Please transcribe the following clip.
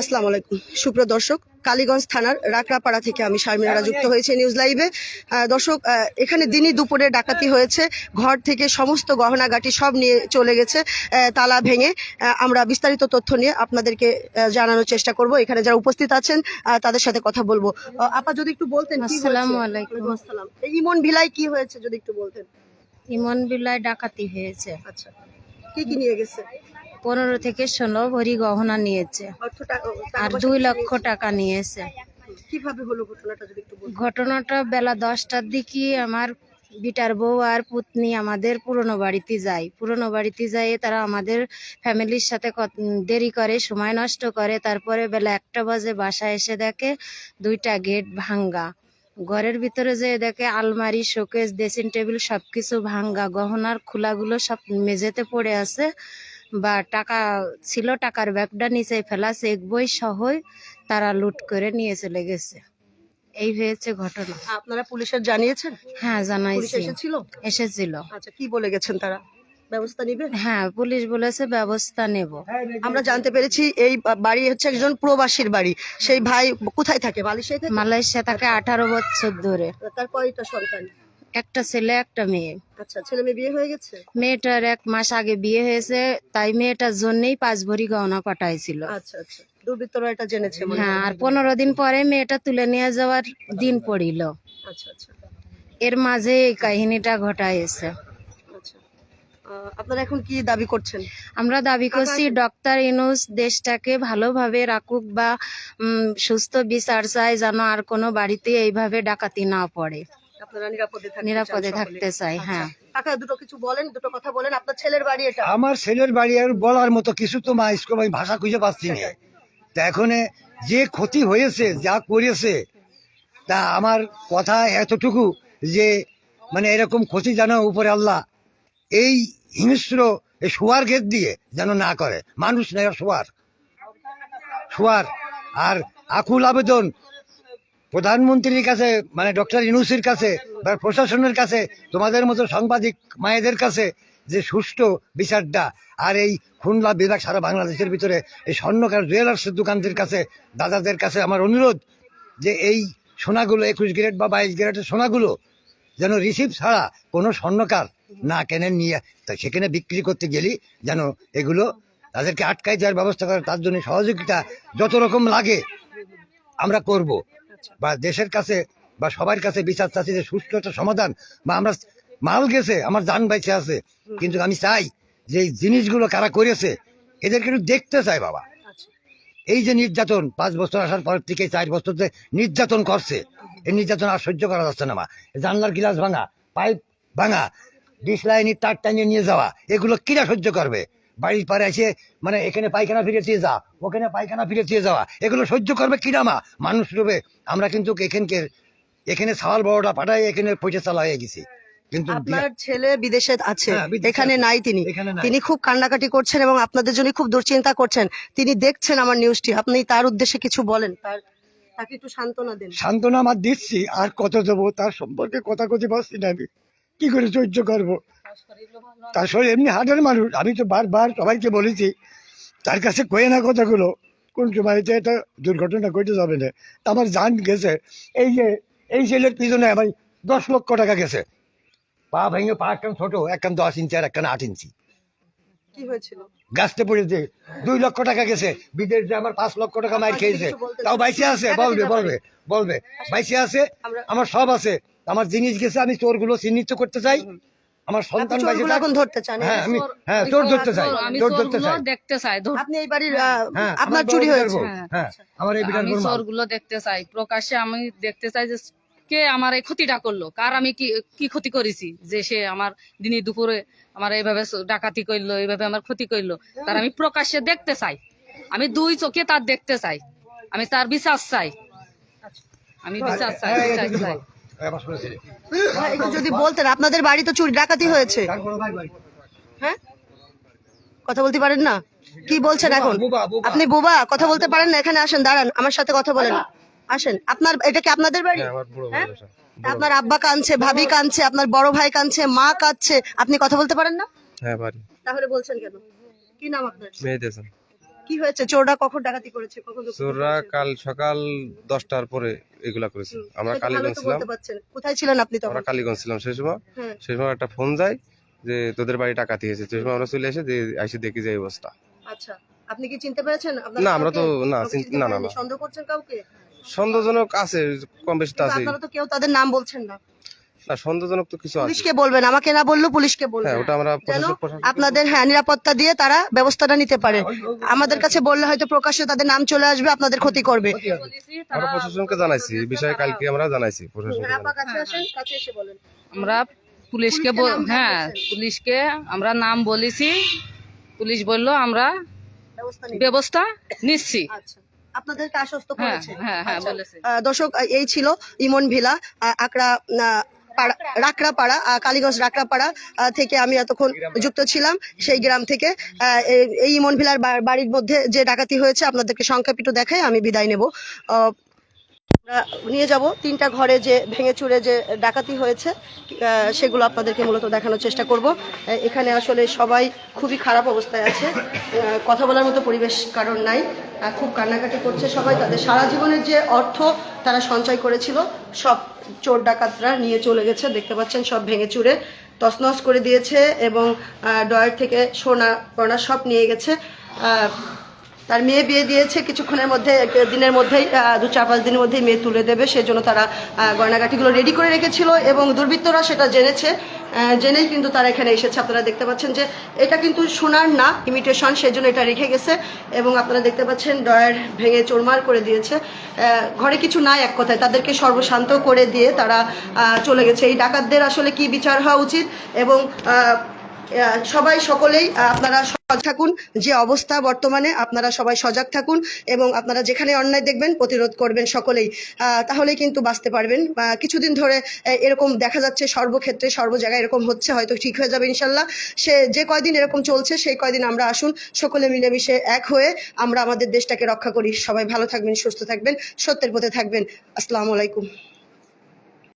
আসসালামু আলাইকুম। সুপ্রিয় দর্শক কালীগঞ্জ থানার রাকড়াপাড়া থেকে আমি শারমিনারা যুক্ত হয়েছে নিউজ লাইভে। দর্শক এখানে দিনই দুপুরে ডাকাতি হয়েছে। ঘর থেকে সমস্ত গহনাগাটি সব নিয়ে চলে গেছে তালা ভেঙে। আমরা বিস্তারিত তথ্য নিয়ে আপনাদেরকে জানানোর চেষ্টা করব। এখানে যারা উপস্থিত আছেন তাদের সাথে কথা বলব। আপা যদি একটু বলতেন আসসালামু আলাইকুম। আসসালাম। ইমন ভিলাই কি হয়েছে যদি একটু বলতেন? ইমন বিল্লায় ডাকাতি হয়েছে। আচ্ছা। কি কি নিয়ে গেছে? পনেরো থেকে ষোলো ভরি গহনা নিয়েছে। আর দুই লক্ষ টাকা নিয়েছে। কীভাবে হলো ঘটনাটা যদি একটু ঘটনাটা বেলা দশটার দিকে আমার বিটার বউ আর পুতনি আমাদের পুরনো বাড়িতে যায়। পুরনো বাড়িতে যায় তারা আমাদের ফ্যামিলির সাথে দেরি করে সময় নষ্ট করে। তারপরে বেলা একটা বাজে বাসায় এসে দেখে দুইটা গেট ভাঙ্গা। ঘরের ভিতরে যে দেখে আলমারি শোকেস ড্রেসিং টেবিল সবকিছু ভাঙ্গা। গহনার খোলাগুলো সব মেঝেতে পড়ে আছে। বা টাকা ছিল টাকার ব্যাগটা নিচে ফেলা চেক বই সহই তারা লুট করে নিয়ে চলে গেছে। এই হয়েছে ঘটনা। আপনারা পুলিশের জানিয়েছেন? হ্যাঁ জানাইছি। এসেছিল? এসেছিল। আচ্ছা কি বলে গেছেন তারা? ব্যবস্থা নিবে? হ্যাঁ পুলিশ বলেছে ব্যবস্থা নেব। আমরা জানতে পেরেছি এই বাড়ি হচ্ছে একজন প্রবাসীর বাড়ি। সেই ভাই কোথায় থাকে? মালয়েশিয়ায় থাকে? মালয়েশিয়া থাকে আঠারো বছর ধরে। তার কয়টা সন্তান? একটা ছেলে একটা মেয়ে। আচ্ছা ছেলে মেয়ে বিয়ে হয়ে গেছে? মেয়েটার এক মাস আগে বিয়ে হয়েছে তাই মেয়েটার জন্যই পাঁচ ভরি গহনা পাঠাইছিল। আচ্ছা আচ্ছা। দুর্বৃত্তরা এটা জেনেছে হ্যাঁ। আর পনেরো দিন পরে মেয়েটা তুলে নিয়ে যাওয়ার দিন পড়িল। আচ্ছা আচ্ছা। এর মাঝে এই কাহিনীটা ঘটাইছে। আচ্ছা। আপনারা এখন কি দাবি করছেন? আমরা দাবি করছি ডক্টর ইনুস দেশটাকে ভালোভাবে রাখুক বা সুস্থ বিচার চাই যেন আর কোনো বাড়িতে এইভাবে ডাকাতি না পড়ে। আপনারা নিরাপদে থাকতে নিরাপদে থাকতে চাই হ্যাঁ। কাকা দুটো কিছু বলেন দুটো কথা বলেন। আপনার ছেলের বাড়ি এটা? আমার ছেলের বাড়ি আর বলার মতো কিছু তো মা স্কুল আমি ভাষা খুঁজে পাচ্ছি না। তা এখন যে ক্ষতি হয়েছে যা করেছে তা আমার কথা এতটুকু যে মানে এরকম ক্ষতি যেন উপরে আল্লাহ এই হিংস্র এই শোয়ার গেট দিয়ে যেন না করে। মানুষ না শোয়ার। শোয়ার। আর আকুল আবেদন প্রধানমন্ত্রীর কাছে মানে ডক্টর ইনুসির কাছে বা প্রশাসনের কাছে, তোমাদের মতো সাংবাদিক মায়েদের কাছে যে সুষ্ঠু বিচারটা আর এই খুলনা বিভাগ সারা বাংলাদেশের ভিতরে এই স্বর্ণকার জুয়েলার্সের দোকানদের কাছে, দাদাদের কাছে আমার অনুরোধ যে এই সোনাগুলো, একুশ গ্রেড বা বাইশ গ্রেডের সোনাগুলো যেন রিসিভ ছাড়া কোনো স্বর্ণকার না কেনে, নিয়ে, তা সেখানে বিক্রি করতে গেলি যেন এগুলো তাদেরকে আটকাই দেওয়ার ব্যবস্থা করে তার জন্য সহযোগিতা যত রকম লাগে আমরা করব। বা দেশের কাছে বা সবার কাছে বিচার চাচ্ছি যে সুষ্ঠু একটা সমাধান বা আমরা মাল গেছে আমার যান বাইচে আছে কিন্তু আমি চাই যে এই জিনিসগুলো কারা করেছে এদেরকে একটু দেখতে চাই বাবা। আচ্ছা। এই যে নির্যাতন পাঁচ বছর আসার পর থেকে চার বছর যে নির্যাতন করছে এই নির্যাতন আর সহ্য করা যাচ্ছে না মা। জানলার গিলাস ভাঙা পাইপ ভাঙা ডিশ লাইনের তার টানিয়ে নিয়ে যাওয়া এগুলো কিরা সহ্য করবে? বাড়ির পারে এসে মানে এখানে পায়খানা ফিরে দিয়ে যা ওখানে পায়খানা ফিরে দিয়ে যাওয়া এগুলো সহ্য করবে কিরা মা? মানুষ রূপে আমরা কিন্তু এখানকে এখানে সাওয়াল বড়টা পাঠাই এখানে পয়সা চালা হয়ে গেছি। কিন্তু আপনার ছেলে বিদেশে আছে হ্যাঁ, এখানে নাই তিনি। তিনি খুব কান্নাকাটি করছেন এবং আপনাদের জন্য খুব দুশ্চিন্তা করছেন। তিনি দেখছেন আমার নিউজটি আপনি তার উদ্দেশ্যে কিছু বলেন। তার তাকে একটু সান্ত্বনা দেন। সান্ত্বনা আমার দিচ্ছি আর কত দেবো? তার সম্পর্কে কথা কথি পাচ্ছি না আমি। কি করে সহ্য করব? তার শরীর এমনি হার্টের মানুষ আমি তো বারবার সবাইকে বলেছি তার কাছে কয়ে না কথাগুলো কোন সময়তে এটা দুর্ঘটনা ঘটে যাবে না। আমার জান গেছে এই যে এই ছেলের পিছনে আমার দশ লক্ষ টাকা গেছে। পা ভেঙে পা একখান ছোট একখান দশ ইঞ্চি আর একখান আট ইঞ্চি। কি হয়েছিল? গাছতে পড়েছে দুই লক্ষ টাকা গেছে। বিদেশ যে আমার পাঁচ লক্ষ টাকা মার খেয়েছে। তাও বাইসে আছে বলবে বলবে বলবে। বাইসে আছে আমার সব আছে। আমার জিনিস গেছে আমি চোরগুলো চিহ্নিত করতে চাই। আমার সন্তান চোরগুলো থাক। এখন ধরতে চান হ্যাঁ আমি হ্যাঁ চোর ধরতে চাই চোর ধরতে চাই। দেখতে চাই আপনি এই বাড়ির হ্যাঁ আপনার চুরি হয়েছে। হ্যাঁ। আমার এই বিটার আমি। চোরগুলো দেখতে চাই। প্রকাশ্যে আমি দেখতে চাই যে কে আমার এই ক্ষতিটা করল কার আমি কি কি ক্ষতি করেছি যে সে আমার দিনে দুপুরে আমার এইভাবে ডাকাতি করল এইভাবে আমার ক্ষতি করল তার আমি প্রকাশ্যে দেখতে চাই। আমি দুই চোখে তার দেখতে চাই। আমি তার বিচার চাই। আমি বিচার চাই হ্যাঁ, বিচার চাই। হ্যাঁ, আমার শুনেছি। হ্যাঁ, একটু যদি বলতেন আপনাদের বাড়ি তো চুরি ডাকাতি হয়েছে। তার বড় ভাই ভাই। হ্যাঁ? কথা বলতে পারেন না? কি বলছেন এখন? বুবা, বুবা। আপনি বুবা কথা বলতে পারেন না এখানে আসেন দাঁড়ান আমার সাথে কথা বলেন। আসেন আপনার এটা কি আপনাদের বাড়ি? হ্যাঁ? আপনার আব্বা কাঁদছে ভাবি কাঁদছে আপনার বড় ভাই কাঁদছে মা কাঁদছে আপনি কথা বলতে পারেন না? হ্যাঁ পারি। তাহলে বলছেন কেন? কি নাম আপনার? মেহেদি হাসান। কি হয়েছে? চোররা কখন ডাকাতি করেছে? কখন চোররা কাল সকাল দশটার পরে এগুলা করেছে। আমরা কালীগঞ্জ ছিলাম। কোথায় ছিলেন আপনি তখন? আমরা কালীগঞ্জ ছিলাম। সেই সময়। সেই সময় একটা ফোন যায় যে তোদের বাড়ি টাকাতি হয়েছে। সেই সময় আমরা চলে এসে যে এসে দেখি যে অবস্থা। আচ্ছা। আপনি কি চিনতে পেরেছেন? না, আমরা তো- না, না, না, সন্দেহ করছেন কাউকে? সন্দেহজনক আছে কম বেশি তো আছে। আপনারা তো কেউ তাদের নাম বলছেন না। না সন্দেহজনক তো কিছু আছে। পুলিশকে বলবেন আমাকে না বললেও পুলিশকে হ্যাঁ বলবেন ওটা আমরা যেন প্রশাসক প্রশাসন আপনাদের হ্যাঁ নিরাপত্তা দিয়ে তারা ব্যবস্থাটা নিতে পারে। আমাদের কাছে বললে হয়তো প্রকাশ্যে তাদের নাম চলে আসবে আপনাদের ক্ষতি করবে। আমরা প্রশাসনকে জানাইছি এই বিষয়ে কালকে আমরা জানাইছি প্রশাসনকে হ্যাঁ, জানাইছি। কাছে আসেন কাছে এসে বলেন। আমরা পুলিশকে বল- হ্যাঁ পুলিশকে আমরা নাম বলেছি। পুলিশ বলল আমরা ব্যবস্থা নিচ্ছি। আচ্ছা। আপনাদেরকে আশ্বস্ত হ্যাঁ করেছে হ্যাঁ হ্যাঁ আচ্ছা। বলেছে। আহ, দর্শক আহ, এই ছিল ইমন ভিলা আহ, আকড়া আহ, পাড়া- রাকড়াপাড়া কালীগঞ্জ রাকড়াপাড়া থেকে আমি এতক্ষণ যুক্ত ছিলাম, সেই গ্রাম থেকে। এই- ইমন ভিলার বাড়ির মধ্যে যে ডাকাতি হয়েছে, আপনাদেরকে সংক্ষেপিত দেখায় আমি বিদায় নেব। নিয়ে যাব। তিনটা ঘরে যে ভেঙে চুরে যে ডাকাতি হয়েছে সেগুলো আপনাদেরকে মূলত দেখানোর চেষ্টা করব। এখানে আসলে সবাই খুবই খারাপ অবস্থায় আছে। কথা বলার মতো পরিবেশ কারণ নাই। খুব কান্নাকাটি করছে সবাই। তাদের সারা জীবনের যে অর্থ তারা সঞ্চয় করেছিল, সব চোর ডাকাতরা নিয়ে চলে গেছে। দেখতে পাচ্ছেন, সব ভেঙে চুরে তছনছ করে দিয়েছে এবং ডয়ার থেকে সোনা গয়না সব নিয়ে গেছে। তার মেয়ে বিয়ে দিয়েছে, কিছুক্ষণের মধ্যে দিনের মধ্যেই দু চার পাঁচ দিনের মধ্যেই মেয়ে তুলে দেবে। সেজন্য তারা গয়নাগাটিগুলো রেডি করে রেখেছিল এবং দুর্বৃত্তরা সেটা জেনেছে। জেনেই কিন্তু তারা এখানে এসেছে। আপনারা দেখতে পাচ্ছেন যে এটা কিন্তু সোনার না ইমিটেশন সেজন্য এটা রেখে গেছে এবং আপনারা দেখতে পাচ্ছেন ডয়ার ভেঙে চোরমার করে দিয়েছে। ঘরে কিছু নাই এক কথায়। তাদেরকে সর্বশান্ত করে দিয়ে তারা চলে গেছে। এই ডাকাতদের আসলে কি বিচার হওয়া উচিত এবং সবাই সকলেই আপনারা সজাগ থাকুন। যে অবস্থা বর্তমানে, আপনারা সবাই সজাগ থাকুন এবং আপনারা যেখানে অন্যায় দেখবেন, প্রতিরোধ করবেন সকলেই। তাহলেই কিন্তু বাঁচতে পারবেন। কিছুদিন ধরে এরকম দেখা যাচ্ছে সর্বক্ষেত্রে, সর্ব জায়গায় এরকম হচ্ছে, হয়তো ঠিক হয়ে যাবে ইনশাল্লাহ। সে যে কয়দিন এরকম চলছে, সেই কয়দিন আমরা আসুন, সকলে মিলেমিশে এক হয়ে আমরা আমাদের দেশটাকে রক্ষা করি। সবাই ভালো থাকবেন, সুস্থ থাকবেন, সত্যের পথে থাকবেন। আসসালামু আলাইকুম।